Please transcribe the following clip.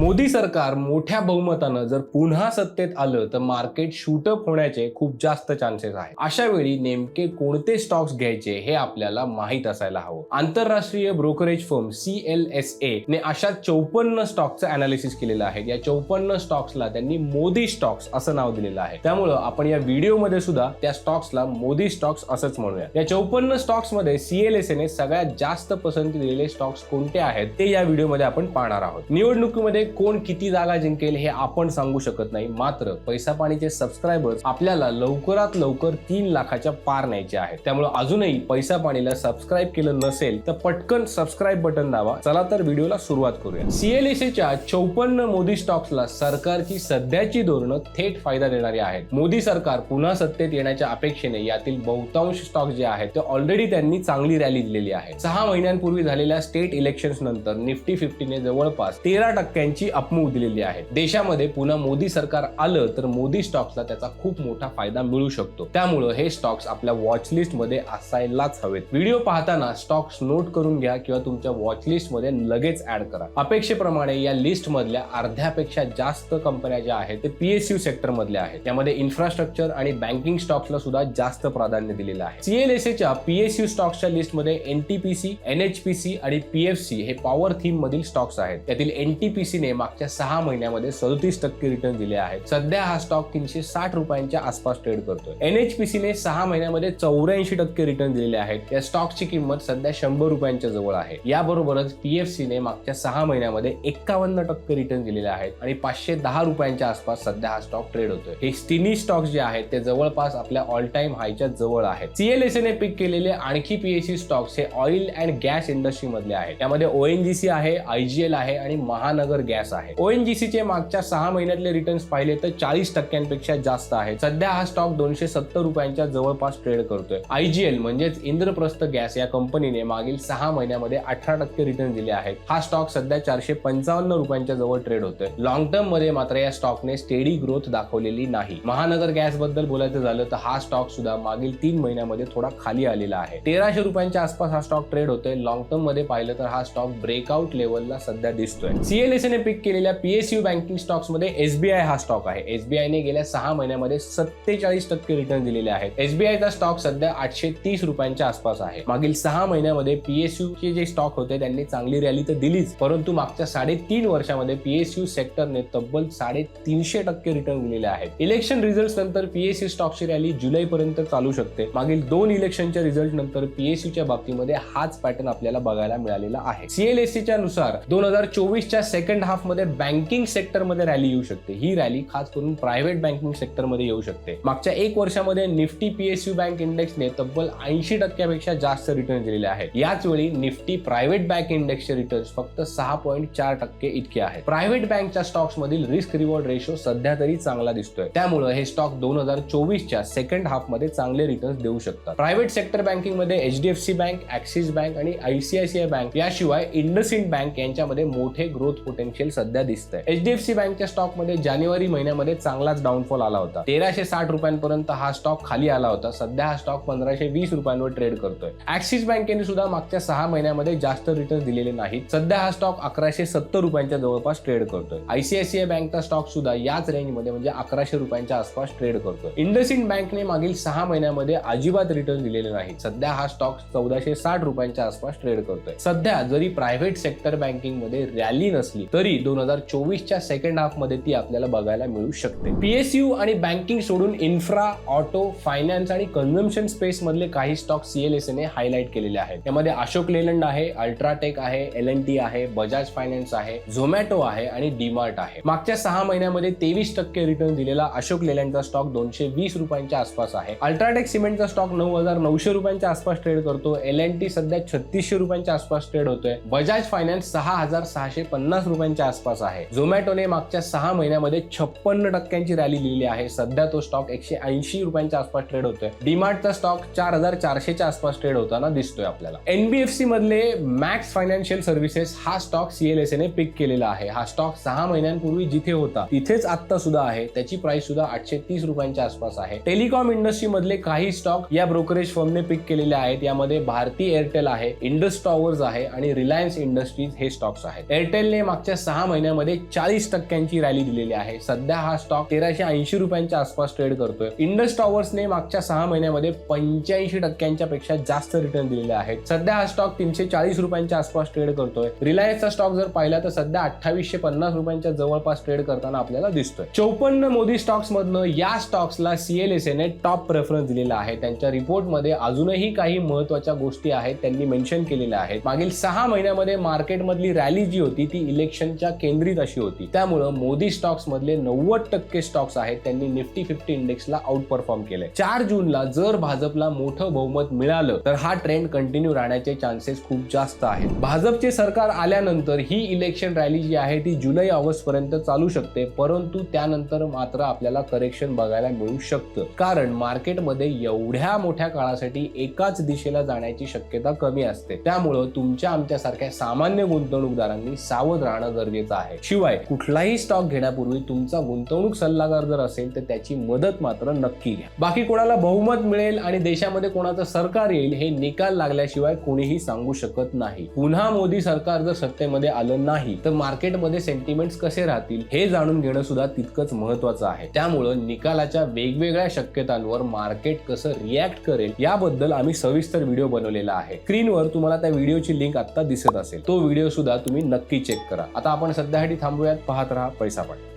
मोदी सरकार मोठ्या बहुमतानं जर पुन्हा सत्तेत आलं तर मार्केट शूटअप होण्याचे खूप जास्त चान्सेस आहेत. अशा वेळी नेमके कोणते स्टॉक्स घ्यायचे हे आपल्याला माहीत असायला हवं. आंतरराष्ट्रीय brokerage firm C L S A ने अशा चौपन्न स्टॉकचं अनालिसिस केलेलं आहे. या चौपन्न स्टॉक्सला त्यांनी मोदी स्टॉक्स असं नाव दिलेलं आहे. त्यामुळं आपण या व्हिडिओमध्ये सुद्धा त्या स्टॉक्सला मोदी स्टॉक्स असंच म्हणूया. या चौपन्न स्टॉक्समध्ये सीएलएसए ने सगळ्यात जास्त पसंती दिलेले स्टॉक्स कोणते आहेत ते या व्हिडिओमध्ये आपण पाहणार आहोत. निवडणुकीमध्ये कोण किती जागा जिंकेल हे आपण सांगू शकत नाही. मात्र पैसा पाणीचे सबस्क्रायबर्स आपल्याला लवकरात लवकर तीन लाखाच्या पार न्यायचे आहेत. त्यामुळे अजूनही पैसा पाणीला सबस्क्राईब केलं नसेल तर पटकन सबस्क्राईब बटन दाबा. चला तर व्हिडिओला सुरुवात करूया. सीएलएसएच्या चौपन्न मोदी स्टॉक्सला सरकारची सध्याची धोरणं थेट फायदा देणारी आहेत. मोदी सरकार पुन्हा सत्तेत येण्याच्या अपेक्षेने यातील बहुतांश स्टॉक जे आहेत ते ऑलरेडी त्यांनी चांगली रॅली दिलेली आहे सहा महिन्यांपूर्वी झालेल्या स्टेट इलेक्शन नंतर निफ्टी फिफ्टीने जवळपास तेरा यांची अपमूव दिलेली आहे. देशामध्ये पुन्हा मोदी सरकार आलं तर मोदी स्टॉक्सला त्याचा खूप मोठा फायदा मिळू शकतो. त्यामुळं हे स्टॉक्स आपल्या वॉचलिस्टमध्ये असायलाच हवेत. व्हिडिओ पाहताना स्टॉक्स नोट करून घ्या किंवा तुमच्या वॉचलिस्टमध्ये लगेच ऍड करा. अपेक्षेप्रमाणे या लिस्ट मधल्या अर्ध्यापेक्षा जास्त कंपन्या ज्या आहेत ते पीएसयू सेक्टर मधल्या आहेत. त्यामध्ये इन्फ्रास्ट्रक्चर आणि बँकिंग स्टॉक्सला सुद्धा जास्त प्राधान्य दिलेलं आहे. सीएलएसएच्या पीएसयू स्टॉक्सच्या लिस्टमध्ये एनटीपीसी एनएचपीसी आणि पीएफसी हे पॉवर थीम मधील स्टॉक्स आहेत. त्यातील एनटीपीसी ने मागच्या सहा महिन्यामध्ये सदतीस टक्के रिटर्न दिले आहेत. सध्या हा स्टॉक तीनशे साठ रुपयांच्या आसपास ट्रेड करतोय. एनएचपीसीने सहा महिन्यामध्ये चौऱ्याऐंशी टक्के रिटर्न दिलेले आहेत. या स्टॉकची किंमत सध्या शंभर रुपयांच्या जवळ आहे. याबरोबरच पीएफसीने मागच्या सहा महिन्यामध्ये एक्कावन्न टक्के रिटर्न दिलेले आहेत आणि पाचशे दहा रुपयांच्या आसपास सध्या हा स्टॉक ट्रेड होतोय. हे तिन्ही स्टॉक्स जे आहेत ते जवळपास आपल्या ऑल टाइम हायच्या जवळ आहेत. सीएलएसए ने पिक केलेले आणखी पीएससी स्टॉक्स हे ऑइल अँड गॅस इंडस्ट्री मधले आहेत. त्यामध्ये ओएनजीसी आहे आयजीएल आहे आणि महानगर गॅस आहे. ओएनजीसीचे मागच्या सहा महिन्यातले रिटर्न्स पाहिले तर चाळीस टक्क्यांपेक्षा जास्त आहे. सध्या हा स्टॉक दोनशे सत्तर रुपयांच्या जवळपास ट्रेड करतोय. आयजीएल म्हणजेच इंद्रप्रस्थ गॅस या कंपनीने मागील सहा महिन्यामध्ये अठरा टक्के रिटर्न दिले आहेत. हा स्टॉक सध्या चारशे पंचावन्न रुपयांच्या जवळ ट्रेड होतोय. लॉंग टर्ममध्ये मात्र या स्टॉकने स्टेडी ग्रोथ दाखवलेली नाही. महानगर गॅसबद्दल बोलायचं झालं तर हा स्टॉक सुद्धा मागील तीन महिन्यामध्ये थोडा खाली आलेला आहे. तेराशे रुपयांच्या आसपास हा स्टॉक ट्रेड होतोय. लॉंग टर्ममध्ये पाहिलं तर हा स्टॉक ब्रेकआउट लेवलला सध्या दिसतोय. सीएलएसए ने पिक केलेल्या पीएसयू बँकिंग स्टॉक्समध्ये एसबीआय हा स्टॉक आहे. एसबीआय ने गेल्या सहा महिन्यामध्ये सत्तेचाळीस टक्के रिटर्न दिलेले आहेत. एसबीआयचा स्टॉक सध्या आठशे तीस रुपयांच्या आसपास आहे. मागील सहा महिन्यामध्ये पीएसयू चे जे स्टॉक होते त्यांनी चांगली रॅली तर दिलीच. परंतु मागच्या साडेतीन वर्षामध्ये पीएसयू सेक्टरने तब्बल साडेतीनशे टक्के रिटर्न दिलेले आहेत. इलेक्शन रिझल्ट नंतर पीएसयू स्टॉकची रॅली जुलै पर्यंत चालू शकते. मागील दोन इलेक्शनच्या रिझल्ट नंतर पीएसयूच्या बाबतीमध्ये हाच पॅटर्न आपल्याला बघायला मिळालेला आहे. सीएलएससीच्या नुसार दोन हजार चोवीसच्या सेकंड हाफमध्ये बँकिंग सेक्टरमध्ये रॅली येऊ शकते. ही रॅली खास करून प्रायव्हेट बँकिंग सेक्टरमध्ये येऊ शकते. मागच्या एक वर्षामध्ये निफ्टी पीएसयू बँक इंडेक्सने तब्बल ऐंशी टक्क्यापेक्षा जास्त रिटर्न दिलेले आहेत. याच वेळी निफ्टी प्रायव्हेट बँक इंडेक्सचे रिटर्न फक्त सहा पॉईंट चार टक्के इतके आहेत. प्रायव्हेट बँकच्या स्टॉक्स मधील रिस्क रिवॉर्ड रेशो सध्या तरी चांगला दिसतोय. त्यामुळे हे स्टॉक दोन हजार चोवीसच्या सेकंड हाफमध्ये चांगले रिटर्न देऊ शकतात. प्रायव्हेट सेक्टर बँकिंगमध्ये एचडीएफसी बँक ऍक्सिस बँक आणि आयसीआयसीआय बँक याशिवाय इंडसइंड बँक यांच्यामध्ये मोठे ग्रोथ पोटेन्शियल सध्या दिसत आहे एचडीएफसी बँकच्या स्टॉकमध्ये जानेवारी महिन्यामध्ये चांगलाच डाऊनफॉल आला होता. तेराशे साठ रुपयांपर्यंत हा स्टॉक खाली आला होता. सध्या हा स्टॉक पंधराशे वीस रुपयांवर ट्रेड करतोय. ऍक्सिस बँकेने सुद्धा मागच्या सहा महिन्यामध्ये जास्त रिटर्न दिलेले नाहीत. सध्या हा स्टॉक अकराशे सत्तर रुपयांच्या जवळपास ट्रेड करतोय. आयसीआयसीआय बँकचा स्टॉक सुद्धा याच रेंजमध्ये म्हणजे अकराशे रुपयांच्या आसपास ट्रेड करतोय. इंडसइंड बँकने मागील सहा महिन्यामध्ये अजिबात रिटर्न दिलेले नाही सध्या हा स्टॉक चौदाशे साठ रुपयांच्या आसपास ट्रेड करतोय. सध्या जरी प्रायव्हेट सेक्टर बँकिंगमध्ये रॅली नसली तरी दोन हजार चोवीसच्या सेकंड हाफमध्ये ती आपल्याला बघायला मिळू शकते. पीएसयू आणि बँकिंग सोडून इन्फ्रा ऑटो फायनान्स आणि कन्झम्पन स्पेस मधले काही स्टॉक सीएलएसए ने हायलाईट केलेले आहेत. त्यामध्ये अशोक लेलंड आहे अल्ट्राटेक आहे एल एन टी आहे बजाज फायनान्स आहे झोमॅटो आहे आणि डीमार्ट आहे. मागच्या सहा महिन्यामध्ये तेवीस टक्के रिटर्न दिलेला अशोक लेलंडचा स्टॉक दोनशे वीस रुपयांच्या आसपास आहे. अल्ट्राटेक सिमेंटचा स्टॉक नऊ हजार नऊशे रुपयांच्या आसपास ट्रेड करतो एल एन टी सध्या छत्तीसशे रुपयांच्या आसपास ट्रेड होतोय. बजाज फायनान्स सहा हजार सहाशे पन्नास रुपयांच्या आसपास आहे. झोमॅटोने मागच्या सहा महिन्यामध्ये छप्पन्न टक्क्यांची रॅली लिहिली आहे. सध्या तो स्टॉक एकशे ऐंशी रुपयांच्या आसपास ट्रेड होतोय. डीमार्टचा स्टॉक चार हजार चारशेच्या आसपास ट्रेड होताना दिसतोय आपल्याला. एनबीएफसी मधले मॅक्स फायनान्शियल सर्व्हिसेस हा स्टॉक सीएलएसए ने पिक केलेला आहे. हा स्टॉक सहा महिन्यांपूर्वी जिथे होता तिथेच आता सुद्धा आहे. त्याची प्राइस सुद्धा आठशे तीस रुपयांच्या आसपास आहे. टेलिकॉम इंडस्ट्री मधले काही स्टॉक या ब्रोकरेज फर्मने पिक केलेले आहेत. यामध्ये भारती एअरटेल आहे इंडस टॉवर्स आहे आणि रिलायन्स इंडस्ट्रीज हे स्टॉक्स आहेत. एअरटेलने मागच्या सहा महिन्यामध्ये चाळीस टक्क्यांची रॅली दिलेली आहे. सध्या हा स्टॉक तेराशे ऐंशी रुपयांच्या आसपास ट्रेड करतोय. इंडस टॉवर्सने मागच्या सहा महिन्यामध्ये पंच्याऐंशी टक्क्यांच्या पेक्षा जास्त रिटर्न दिलेले आहेत. सध्या हा स्टॉक तीनशे चाळीस रुपयांच्या आसपास ट्रेड करतोय. रिलायन्सचा स्टॉक जर पाहिला तर सध्या अठ्ठावीसशे पन्नास रुपयांच्या जवळपास ट्रेड करताना आपल्याला दिसतोय. चौपन्न मोदी स्टॉक्स मधनं या स्टॉक्सला सीएलएसएने टॉप प्रेफरन्स दिलेला आहे. त्यांच्या रिपोर्टमध्ये अजूनही काही महत्त्वाच्या गोष्टी आहेत त्यांनी मेन्शन केलेल्या आहेत. मागील सहा महिन्यामध्ये मार्केटमधली रॅली जी होती ती इलेक्शन इलेक्शनच्या केंद्रित अशी होती. त्यामुळं मोदी स्टॉक्स मधले नव्वद टक्के स्टॉक्स आहेत त्यांनी निफ्टी फिफ्टी इंडेक्सला आउट परफॉर्म केले चार जूनला जर भाजपला मोठं बहुमत मिळालं तर हा ट्रेंड कंटिन्यू राहण्याचे चान्सेस खूप जास्त आहेत. भाजपचे सरकार आल्यानंतर ही इलेक्शन रॅली जी आहे ती जुलै ऑगस्ट पर्यंत चालू शकते परंतु त्यानंतर मात्र आपल्याला करेक्शन बघायला मिळू शकतं. कारण मार्केटमध्ये एवढ्या मोठ्या काळासाठी एकाच दिशेला जाण्याची शक्यता कमी असते. त्यामुळं तुमच्या आमच्यासारख्या सामान्य गुंतवणूकदारांनी सावध राहणं गरजेचं आहे. शिवाय कुठलाही स्टॉक घेण्यापूर्वी तुमचा गुंतवणूक सल्लागार जर असेल तर त्याची मदत मात्र नक्की घ्या. बाकी कोणाला बहुमत मिळेल आणि देशामध्ये कोणाचं सरकार येईल हे निकाल लागल्याशिवाय कोणीही सांगू शकत नाही. पुन्हा मोदी सरकार जर सत्तेमध्ये आलं नाही तर मार्केटमध्ये सेंटिमेंट्स कसे राहतील हे जाणून घेणं सुद्धा तितकंच महत्वाचं आहे. त्यामुळं निकालाच्या वेगवेगळ्या शक्यतांवर मार्केट कसं रिॲक्ट करेल याबद्दल आम्ही सविस्तर व्हिडिओ बनवलेला आहे. स्क्रीनवर तुम्हाला त्या व्हिडिओची लिंक आता दिसत असेल. तो व्हिडिओ सुद्धा तुम्ही नक्की चेक करा. आता आता आपण सध्यासाठी थांबूयात पाहत राहा पैसा पण